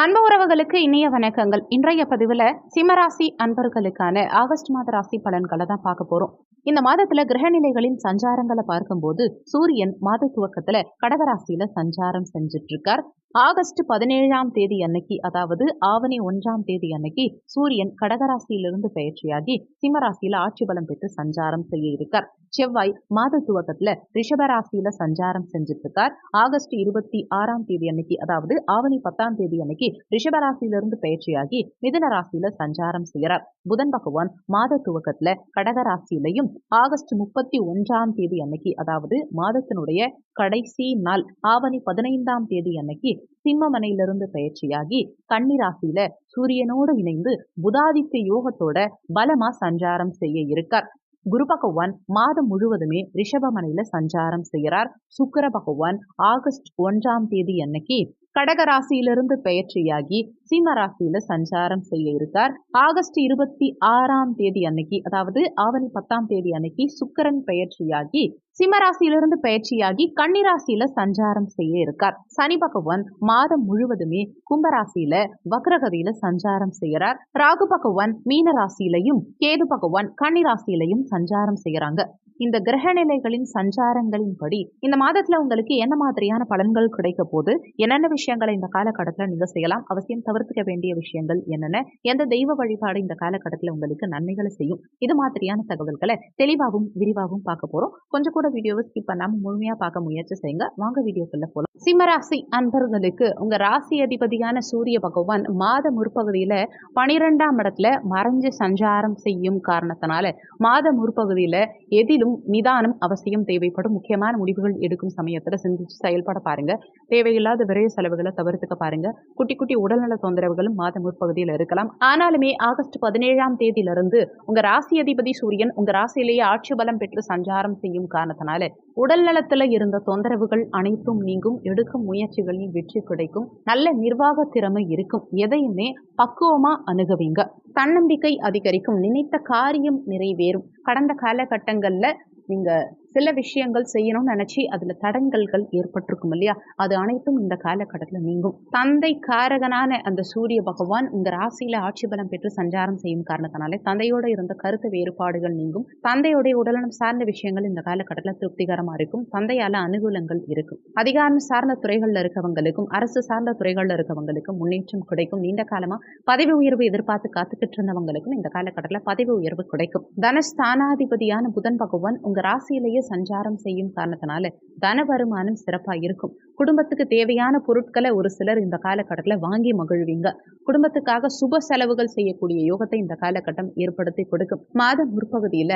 அன்பு உறவுகளுக்கு இனிய வணக்கங்கள். இன்றைய பதிவில் சிம்மராசி அன்பர்களுக்கான ஆகஸ்ட் மாத ராசி பலன்களை தான் பார்க்க போறோம். இந்த மாதத்துல கிரகநிலைகளின் சஞ்சாரங்களை பார்க்கும்போது சூரியன் மாத துவக்கத்துல கடகராசியில சஞ்சாரம் செஞ்சுட்டு இருக்கார் ஆகஸ்ட் பதினேழாம் தேதி அன்னைக்கு அதாவது ஆவணி ஒன்றாம் தேதி அன்னைக்கு சூரியன் கடகராசியிலிருந்து பயிற்சியாகி சிம்மராசியில ஆட்சி பலம் பெற்று சஞ்சாரம் செய்ய இருக்கார். செவ்வாய் மாத துவக்கத்துல ரிஷபராசியில சஞ்சாரம் செஞ்சுட்டு இருக்கார் ஆகஸ்ட் இருபத்தி ஆறாம் தேதி அன்னைக்கு அதாவது ஆவணி பத்தாம் தேதி அன்னைக்கு ரிஷபராசியிலிருந்து பயிற்சியாகி மிதுன ராசியில சஞ்சாரம் செய்கிறார். புதன் பகவான் மாத துவக்கத்துல கடகராசியிலையும் ஆகஸ்ட் முப்பத்தி ஒன்றாம் தேதி அன்னைக்கு அதாவது மாதத்தினுடைய கடைசி நாள் ஆவணி பதினைந்தாம் தேதி அன்னைக்கு சிம்மமனையிலிருந்து பயிற்சியாகி கன்னிராசியில சூரியனோடு இணைந்து புதாதித்ய யோகத்தோட பலமா சஞ்சாரம் செய்ய இருக்கார். குரு பகவான் மாதம் முழுவதுமே ரிஷபமனையில சஞ்சாரம் செய்கிறார் சுக்கர பகவான் ஆகஸ்ட் ஒன்றாம் தேதி அன்னைக்கு கடகராசியிலிருந்து பெயர்ச்சியாகி சிம்ம ராசியில சஞ்சாரம் செய்ய இருக்கார். ஆகஸ்ட் இருபத்தி ஆறாம் தேதி அன்னைக்கு அதாவது ஆவணி பத்தாம் தேதி அன்னைக்கு சுக்கரன் பெயர்ச்சியாகி சிம்மராசியிலிருந்து பயிற்சியாகி கன்னிராசியில சஞ்சாரம் செய்ய இருக்கார். சனி பகவான் மாதம் முழுவதுமே கும்பராசியில வக்ரகதியில சஞ்சாரம் செய்யறார். ராகு பகவான் மீன ராசியிலையும் கேது பகவான் கன்னிராசியிலையும் சஞ்சாரம் செய்யறாங்க. இந்த கிரக நிலைகளின் சஞ்சாரங்களின்படி இந்த மாதத்துல உங்களுக்கு என்ன மாதிரியான பலன்கள் கிடைக்க போது என்னென்ன விஷயங்களை இந்த காலகட்டத்தில் நீங்க செய்யலாம்? அவசியம் தவிர்த்துக்க வேண்டிய விஷயங்கள் என்னென்ன? எந்த தெய்வ வழிபாடு இந்த காலகட்டத்தில் உங்களுக்கு நன்மைகளை செய்யும்? இது மாதிரியான தகவல்களை தெளிவாகவும் விரிவாகவும் பார்க்க போறோம். கொஞ்சம் கூட வீடியோவை ஸ்கிப் பண்ணாம முழுமையா பார்க்க முயற்சி செய்யுங்க. வாங்க வீடியோக்குள்ள போலாம். சிம்மராசி அன்பர்களுக்கு உங்க ராசி அதிபதியான சூரிய பகவான் மாத முற்பகுதியில பனிரெண்டாம் இடத்துல மறைஞ்சு சஞ்சாரம் செய்யும் காரணத்தினால மாத முற்பகுதியில எதிலும் நிதானம் அவசியம் தேவைப்படும். முக்கியமான முடிவுகள் எடுக்கும் சமயத்துல சிந்திச்சு செயல்பட பாருங்க. தேவையில்லாத விரைய செலவுகளை தவிர்த்துக்க பாருங்க. குட்டி குட்டி உடல்நல தொந்தரவுகளும் மாத முற்பகுதியில் இருக்கலாம். ஆனாலுமே ஆகஸ்ட் பதினேழாம் தேதியிலிருந்து உங்க ராசி அதிபதி சூரியன் உங்க ராசியிலேயே ஆட்சி பலம் பெற்று சஞ்சாரம் செய்யும் காரணத்தை அதனால உடல் நலத்துல இருந்த தொந்தரவுகள் அனைத்தும் நீங்கும் எடுக்கும் முயற்சிகளில் வெற்றி கிடைக்கும் நல்ல நிர்வாக திறமை இருக்கும் எதையுமே பக்குவமா அணுகுவீங்க. தன்னம்பிக்கை அதிகரிக்கும் நினைத்த காரியம் நிறைவேறும். கடந்த காலகட்டங்கள்ல நீங்க சில விஷயங்கள் செய்யணும்னு நினைச்சி அதுல தடங்கல்கள் ஏற்பட்டிருக்கும் இல்லையா? அது அனைத்தும் இந்த காலகட்டத்தில் நீங்கும். தந்தை காரகனான அந்த சூரிய பகவான் உங்க ராசியில ஆட்சி பலம் பெற்று சஞ்சாரம் செய்யும் காரணத்தினாலே தந்தையோட இருந்த கருத்து வேறுபாடுகள் நீங்கும். தந்தையுடைய உடல்நலம் சார்ந்த விஷயங்கள் இந்த காலகட்டத்தில் திருப்திகரமா இருக்கும். தந்தையால அனுகூலங்கள் இருக்கும். அதிகாரம் சார்ந்த துறைகள்ல இருக்கவங்களுக்கும் அரசு சார்ந்த துறைகள்ல இருக்கவங்களுக்கும் முன்னேற்றம் கிடைக்கும். நீண்ட காலமா பதவி உயர்வு எதிர்பார்த்து காத்துக்கிட்டு இருந்தவங்களுக்கும் இந்த காலகட்டத்தில் பதவி உயர்வு கிடைக்கும். தனஸ்தானாதிபதியான புதன் பகவான் உங்க ராசியிலேயே சஞ்சாரம் செய்யும் காரணத்தினால தன வருமானம் சிறப்பா இருக்கும். குடும்பத்துக்கு தேவையான பொருட்களை ஒரு சிலர் இந்த காலகட்டத்துல வாங்கி மகிழ்வீங்க. குடும்பத்துக்காக சுப செலவுகள் செய்யக்கூடிய யோகத்தை இந்த காலகட்டம் ஏற்படுத்தி கொடுக்கும். மாத முற்பகுதியில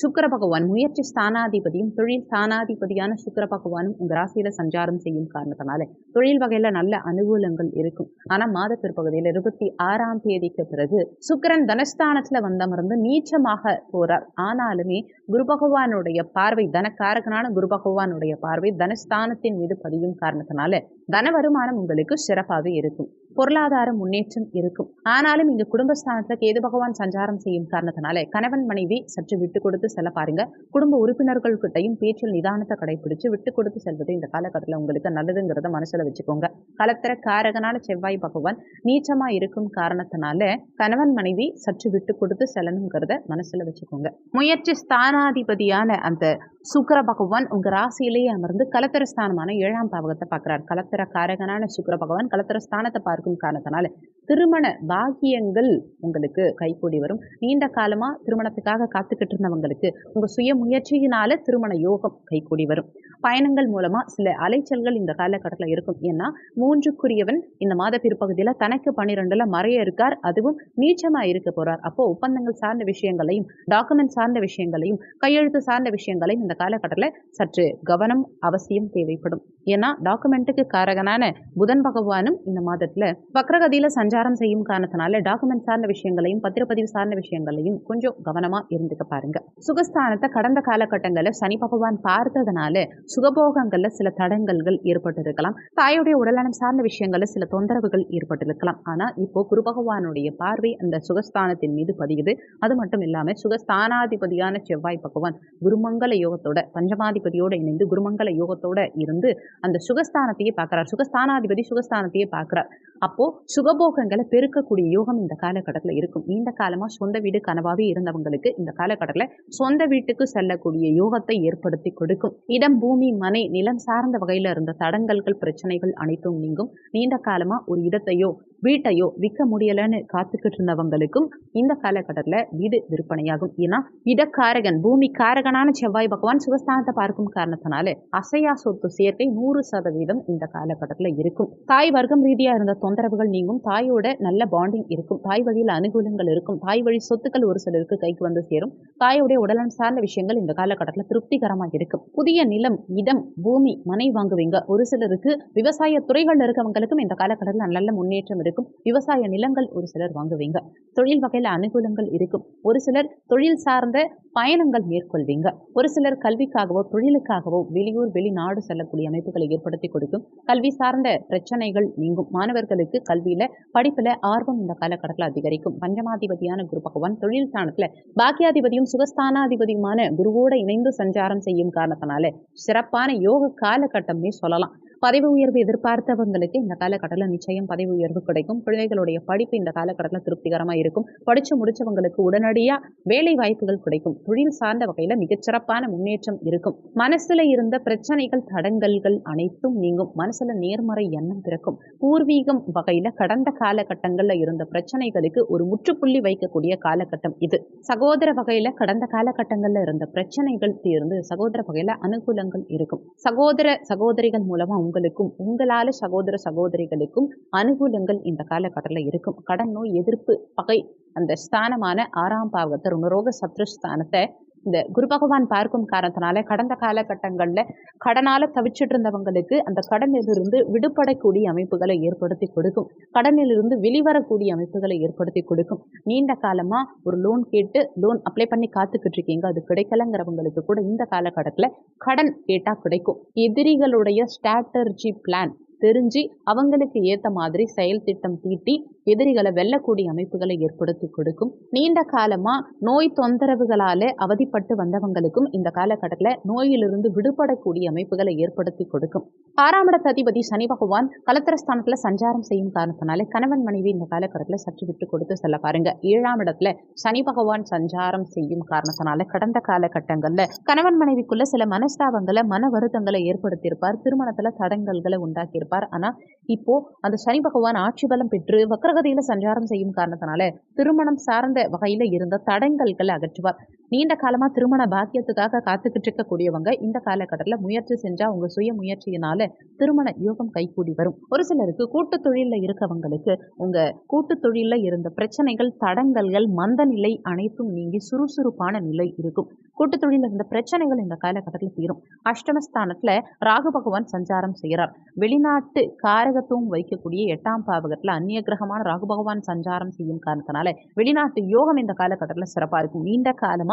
சுக்கர பகவான் முயற்சி ஸ்தானாதிபதியும் தொழில் ஸ்தானாதிபதியான சுக்கர பகவானும் உங்க ராசியில சஞ்சாரம் செய்யும் காரணத்தினால தொழில் வகையில நல்ல அனுகூலங்கள் இருக்கும். ஆனா மாத பிற்பகுதியில இருபத்தி ஆறாம் தேதிக்கு பிறகு சுக்கரன் தனஸ்தானத்துல வந்தமர்ந்து நீச்சமாக போறார். ஆனாலுமே குரு பகவானுடைய பார்வை தனக்காரகனான குரு பகவானுடைய பார்வை தனஸ்தானத்தின் மீது பதியும் காரணத்தினால தன வருமானம் உங்களுக்கு சிறப்பாகவே இருக்கும். பொருளாதார முன்னேற்றம் இருக்கும். ஆனாலும் இங்க குடும்பஸ்தானத்துல கேது பகவான் சஞ்சாரம் செய்யும் காரணத்தினால கணவன் மனைவி சற்று விட்டு கொடுத்து செல்ல பாருங்க. குடும்ப உறுப்பினர்கள் கிட்டையும் பேச்சில் நிதானத்தை கடைபிடிச்சு விட்டு கொடுத்து செல்வது இந்த காலகட்டத்தில் உங்களுக்கு நல்லதுங்கிறத மனசுல வச்சுக்கோங்க. கலத்திர காரகனான செவ்வாய் பகவான் நீச்சமா இருக்கும் காரணத்தினால கணவன் மனைவி சற்று விட்டு கொடுத்து செல்லணுங்கிறத மனசுல வச்சுக்கோங்க. முயற்சி ஸ்தானாதிபதியான அந்த சுக்கர பகவான் உங்க ராசியிலேயே அமர்ந்து கலத்திர ஸ்தானமான ஏழாம் பாவகத்தை பார்க்கிறார். கலத்திர காரகனான சுக்கர பகவான் கலத்திர ஸ்தானத்தை பார்க்கும் காரணத்தினால திருமண பாக்கியங்கள் உங்களுக்கு கைகூடி வரும். நீண்ட காலமா திருமணத்துக்காக காத்துக்கிட்டு இருந்தவங்களுக்கு உங்க சுய முயற்சியினால திருமண யோகம் கைகூடி வரும். பயணங்கள் மூலமா சில அலைச்சல்கள் இந்த காலகட்டத்தில் இருக்கும். ஏன்னா மூன்றுக்குரியவன் இந்த மாத பிற்பகுதியில் தனக்கு பன்னிரெண்டில் மறைய இருக்கார். அதுவும் நீச்சமா இருக்க போறார். அப்போ ஒப்பந்தங்கள் சார்ந்த விஷயங்களையும் டாக்குமெண்ட் சார்ந்த விஷயங்களையும் கையெழுத்து சார்ந்த விஷயங்களையும் இந்த காலகட்டத்தில் சற்று கவனம் அவசியம் தேவைப்படும். ஏன்னா டாக்குமெண்ட்டுக்கு காரகனான புதன் பகவானும் இந்த மாதத்துல வக்ரகதியில சஞ்சாரம் செய்யும் காரணத்தினால டாக்குமெண்ட் சார்ந்த விஷயங்களையும் பத்திரப்பதிவு சார்ந்த விஷயங்களையும் கொஞ்சம் கவனமா இருந்துக்க பாருங்க. சுகஸ்தானத்தை கடந்த காலகட்டங்களில் சனி பகவான் பார்த்ததுனால சுகபோகங்களில் சில தடங்கல்கள் ஏற்பட்டிருக்கலாம். தாயுடைய உடல்நலம் சார்ந்த விஷயங்களில் சில தொந்தரவுகள் ஏற்பட்டிருக்கலாம். ஆனால் இப்போ குரு பகவானுடைய பார்வை அந்த சுகஸ்தானத்தின் மீது பதியுது. அது மட்டும் இல்லாம சுகஸ்தானாதிபதியான செவ்வாய் பகவான் குருமங்கல யோகத்தோட பஞ்சமாதிபதியோடு இணைந்து குருமங்கல யோகத்தோட இருந்து அந்த சுகஸ்தானத்தையே பார்க்கிறார். சுகஸ்தானாதிபதி சுகஸ்தானத்தையே பார்க்கிறார். அப்போ சுகபோகங்களை பெருக்கக்கூடிய யோகம் இந்த காலகட்டத்தில் இருக்கும். நீண்ட காலமாக சொந்த வீடு கனவாகவே இருந்தவங்களுக்கு இந்த காலகட்டத்தில் சொந்த வீட்டுக்கு செல்லக்கூடிய யோகத்தை ஏற்படுத்தி கொடுக்கும். இடம் பூமி மனை நிலம் சார்ந்த வகையில் இருந்த தடங்கல்கள் பிரச்சனைகள் அனைத்தும் நீங்கும். நீண்ட காலமாக ஒரு இடத்தையோ வீட்டையோ விற்க முடியலன்னு காத்துக்கிட்டு இருந்தவங்களுக்கும் இந்த காலகட்டத்தில் வீடு விற்பனையாகும். ஏன்னா இடக்காரகன் பூமி காரகனான செவ்வாய் பகவான் சிவஸ்தானத்தை பார்க்கும் காரணத்தினால அசையா சொத்து சேர்க்கை நூறு சதவீதம் இந்த காலகட்டத்தில் இருக்கும். தாய் வர்க்கம் ரீதியாக இருந்த தொந்தரவுகள் நீங்கும். தாயோட நல்ல பாண்டிங் இருக்கும். தாய் வழியில் அனுகூலங்கள் இருக்கும். தாய் வழி சொத்துக்கள் ஒரு சிலருக்கு கைக்கு வந்து சேரும். தாயோடைய உடலன் சார்ந்த விஷயங்கள் இந்த காலகட்டத்தில் திருப்திகரமாக இருக்கும். புதிய நிலம் இடம் பூமி மனை வாங்குவீங்க. ஒரு சிலருக்கு விவசாய துறைகள் இருக்கவங்களுக்கும் இந்த காலகட்டத்தில் நல்ல முன்னேற்றம் இருக்கும். விவசாய நிலங்கள் ஒரு சிலர் வாங்குவீங்க. தொழில் வகையில் அனுகூலங்கள் இருக்கும். ஒரு சிலர் தொழில் சார்ந்த பயணங்கள் மேற்கொள்வீங்க. ஒரு சிலர் கல்விக்காகவோ தொழிலுக்காகவோ வெளியூர் வெளிநாடு செல்லக்கூடிய அமைப்புகளை ஏற்படுத்தி கொடுக்கும். கல்வி சார்ந்த பிரச்சனைகள் நீங்கும். மாணவர்களுக்கு கல்வியில படிப்புல ஆர்வம் இந்த காலகட்டத்தில் அதிகரிக்கும். பஞ்சமாதிபதியான குரு பகவான் தொழில் ஸ்தானத்துல பாக்கியாதிபதியும் சுகஸ்தானாதிபதியுமான குருவோட இணைந்து சஞ்சாரம் செய்யும் காரணத்தினால சிறப்பான யோக காலகட்டம்னே சொல்லலாம். பதவி உயர்வு எதிர்பார்த்தவங்களுக்கு இந்த காலகட்டத்தில் நிச்சயம் பதவி உயர்வு கிடைக்கும். பிள்ளைகளுடைய படிப்பு இந்த காலகட்டத்தில் திருப்திகரமாக இருக்கும். படித்து முடித்தவங்களுக்கு உடனடியாக வேலை வாய்ப்புகள் கிடைக்கும். தொழில் சார்ந்த வகையில் மிகச்சிறப்பான முன்னேற்றம் இருக்கும். மனசில் இருந்த பிரச்சனைகள் தடங்கல்கள் அனைத்தும் நீங்கும். மனசில் நேர்மறை எண்ணம் பிறக்கும். பூர்வீகம் வகையில் கடந்த காலகட்டங்களில் இருந்த பிரச்சனைகளுக்கு ஒரு முற்றுப்புள்ளி வைக்கக்கூடிய காலகட்டம் இது. சகோதர வகையில் கடந்த காலகட்டங்களில் இருந்த பிரச்சனைகள் தீர்ந்து சகோதர வகையில் அனுகூலங்கள் இருக்கும். சகோதர சகோதரிகள் மூலமாக உங்களுக்கும் உங்களால சகோதர சகோதரிகளுக்கும் அனுகூலங்கள் இந்த காலகட்டத்தில் இருக்கும். கடன் நோய் எதிர்ப்பு பகை அந்த ஸ்தானமான ஆறாம் பாவகத்தை ருணரோக சத்ருஸ்தானத்தை இந்த குரு பகவான் பார்க்கும் காரணத்தினால கடந்த காலகட்டங்களில் கடனால தவிச்சிட்டு இருந்தவங்களுக்கு அந்த கடனிலிருந்து விடுபடக்கூடிய அமைப்புகளை ஏற்படுத்தி கொடுக்கும். கடனிலிருந்து வெளிவரக்கூடிய அமைப்புகளை ஏற்படுத்தி கொடுக்கும். நீண்ட காலமா ஒரு லோன் கேட்டு லோன் அப்ளை பண்ணி காத்துக்கிட்டு இருக்கீங்க அது கிடைக்கலங்கிறவங்களுக்கு கூட இந்த காலகட்டத்தில் கடன் கேட்டா கிடைக்கும். எதிரிகளுடைய ஸ்ட்ராட்டர்ஜி பிளான் தெரிஞ்சு அவங்களுக்கு ஏற்ற மாதிரி செயல் திட்டம் தீட்டி எதிரிகளை வெல்லக்கூடிய அமைப்புகளை ஏற்படுத்தி கொடுக்கும். நீண்ட காலமா நோய் தொந்தரவுகளால அவதிப்பட்டு வந்தவங்களுக்கும் இந்த காலகட்டத்தில் நோயிலிருந்து விடுபடக்கூடிய அமைப்புகளை ஏற்படுத்தி கொடுக்கும். ஆறாம் இடத்த அதிபதி சனி பகவான் கலத்திரஸ்தானத்துல சஞ்சாரம் செய்யும் காரணத்தினால கணவன் மனைவி இந்த காலகட்டத்தில் சற்று விட்டு கொடுத்து செல்ல பாருங்க. ஏழாம் இடத்துல சனி பகவான் சஞ்சாரம் செய்யும் காரணத்தினால கடந்த காலகட்டங்கள்ல கணவன் மனைவிக்குள்ள சில மனஸ்தாபங்களை மன வருத்தங்களை ஏற்படுத்தியிருப்பார். திருமணத்துல தடங்கல்களை உண்டாக்கியிருப்பார். ஆனா இப்போ அந்த சனி பகவான் ஆட்சி பலம் பெற்று வக்ரகதியில சஞ்சாரம் செய்யும் காரணத்தினால திருமணம் சார்ந்த வகையில இருந்த தடங்கல்களை அகற்றுவார். நீண்ட காலமா திருமண பாக்கியத்துக்காக காத்துக்கிட்டு இருக்கக்கூடியவங்க இந்த காலகட்டத்தில் முயற்சி செஞ்சா உங்க சுய முயற்சியினால திருமண யோகம் கைகூடி வரும். ஒரு சிலருக்கு கூட்டு தொழிலில் இருக்கவங்களுக்கு உங்க கூட்டு தொழிலில் இருந்த பிரச்சனைகள் தடங்கல்கள் மந்த நிலை அனைத்தும் நீங்கி சுறுசுறுப்பான நிலை இருக்கும். கூட்டு தொழில இருந்த பிரச்சனைகள் இந்த காலகட்டத்தில் தீரும். அஷ்டமஸ்தானத்துல ராகு பகவான் சஞ்சாரம் செய்கிறார் வெளிநாட்டு காரகத்துவம் வைக்கக்கூடிய எட்டாம் பாவகத்துல அந்நிய கிரகமான ராகு பகவான் சஞ்சாரம் செய்யும் காரணத்தினால வெளிநாட்டு யோகம் இந்த காலகட்டத்தில் சிறப்பா இருக்கும். நீண்ட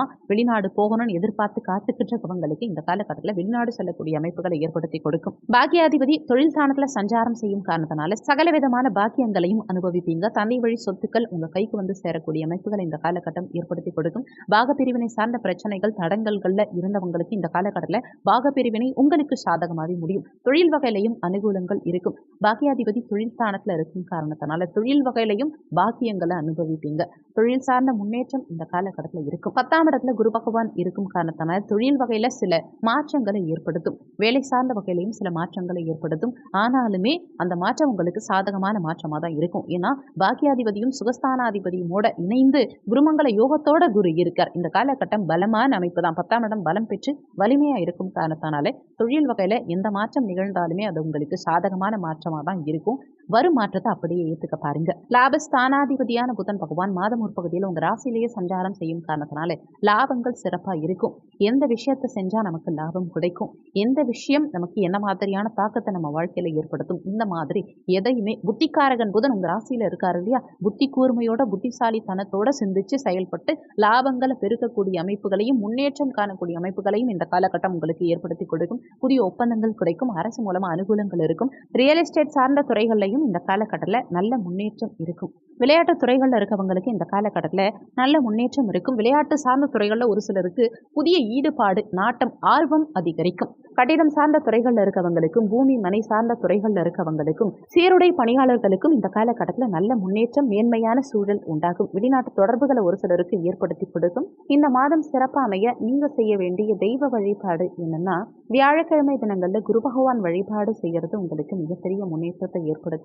தான் வெளிநாடு போகணும்னு எதிர்பார்த்து காத்துக்கிட்டு இருக்கவங்களுக்கு இந்த காலகட்டத்தில் வெளிநாடு செல்லக்கூடிய அமைப்புகளை ஏற்படுத்தி கொடுக்கும். பாக்கியாதிபதி தொழில் ஸ்தானத்தில் சஞ்சாரம் செய்யும் காரணத்தினால சகல விதமான பாக்கியங்களையும் அனுபவிப்பீங்க. தந்தை வழி சொத்துக்கள் உங்க கைக்கு வந்து சேரக்கூடிய அமைப்புகளை இந்த காலகட்டம் ஏற்படுத்தி கொடுக்கும். பாகப்பிரிவினை சார்ந்த பிரச்சனைகள் தடங்கல்கள்ல இருந்தவங்களுக்கு இந்த காலகட்டத்தில் பாகப்பிரிவினை உங்களுக்கு சாதகமாகவே முடியும். தொழில் வகையிலையும் அனுகூலங்கள் இருக்கும். பாக்கியாதிபதி தொழில் ஸ்தானத்தில் இருக்கும் காரணத்தினால தொழில் வகையிலையும் பாக்கியங்களை அனுபவிப்பீங்க. தொழில் சார்ந்த முன்னேற்றம் இந்த காலகட்டத்தில் இருக்கும். பத்தாம் இடத்துல குரு பகவான் இருக்கும் காரணத்தான தொழில் வகையில சில மாற்றங்களை ஏற்படுத்தும். வேலை சார்ந்த வகையிலையும் சில மாற்றங்களை ஏற்படுத்தும். ஆனாலுமே அந்த மாற்றம் உங்களுக்கு சாதகமான மாற்றமாக தான் இருக்கும். ஏன்னா பாக்கியாதிபதியும் சுகஸ்தானாதிபதியுமோட இணைந்து குருமங்கல யோகத்தோட குரு இருக்கார். இந்த காலகட்டம் பலமான அமைப்பு தான். பத்தாம் இடம் பலம் பெற்று வலிமையா இருக்கும் காரணத்தினால தொழில் வகையில எந்த மாற்றம் நிகழ்ந்தாலுமே அது உங்களுக்கு சாதகமான மாற்றமாக தான் இருக்கும். வரும் மாற்றத்தை அப்படியே ஏத்துக்க பாருங்க. லாபஸ்தானாதிபதியான புதன் பகவான் மாதம் ஒரு உங்க ராசியிலேயே சஞ்சாரம் செய்யும் காரணத்தினால லாபங்கள் சிறப்பா இருக்கும். எந்த விஷயத்தை செஞ்சா நமக்கு லாபம் கிடைக்கும். எந்த விஷயம் நமக்கு என்ன மாதிரியான தாக்கத்தை நம்ம வாழ்க்கையில ஏற்படுத்தும். இந்த மாதிரி எதையுமே புத்திக்காரகன் புதன் உங்க ராசியில இருக்காரு இல்லையா? புத்தி கூர்மையோட புத்திசாலித்தனத்தோட சிந்திச்சு செயல்பட்டு லாபங்களை பெருக்கக்கூடிய அமைப்புகளையும் முன்னேற்றம் காணக்கூடிய அமைப்புகளையும் இந்த காலகட்டம் உங்களுக்கு ஏற்படுத்தி கொடுக்கும். புதிய ஒப்பந்தங்கள் கிடைக்கும். அரசு மூலமா அனுகூலங்கள் இருக்கும். ரியல் எஸ்டேட் சார்ந்த துறைகள்லையும் துறையிலையும் இந்த காலகட்டத்தில் நல்ல முன்னேற்றம் இருக்கும். விளையாட்டு துறைகளில் இருக்கவங்களுக்கு இந்த காலகட்டத்தில் நல்ல முன்னேற்றம் இருக்கும். விளையாட்டு சார்ந்த துறைகளில் ஒரு சிலருக்கு புதிய ஈடுபாடு நாட்டம் ஆர்வம் அதிகரிக்கும். கட்டிடம் சார்ந்த துறைகளில் இருக்கவங்களுக்கும் பூமி மனை சார்ந்த துறைகளில் இருக்கவங்களுக்கும் சீருடை பணியாளர்களுக்கும் இந்த காலகட்டத்தில் நல்ல முன்னேற்றம் மேன்மையான சூழல் உண்டாகும். வெளிநாட்டு தொடர்புகளை ஒரு சிலருக்கு ஏற்படுத்தி கொடுக்கும். இந்த மாதம் சிறப்பாக அமைய நீங்க செய்ய வேண்டிய தெய்வ வழிபாடு என்னன்னா வியாழக்கிழமை தினங்களில் குரு பகவான் வழிபாடு செய்யறது உங்களுக்கு மிகப்பெரிய முன்னேற்றத்தை ஏற்படுத்தும்.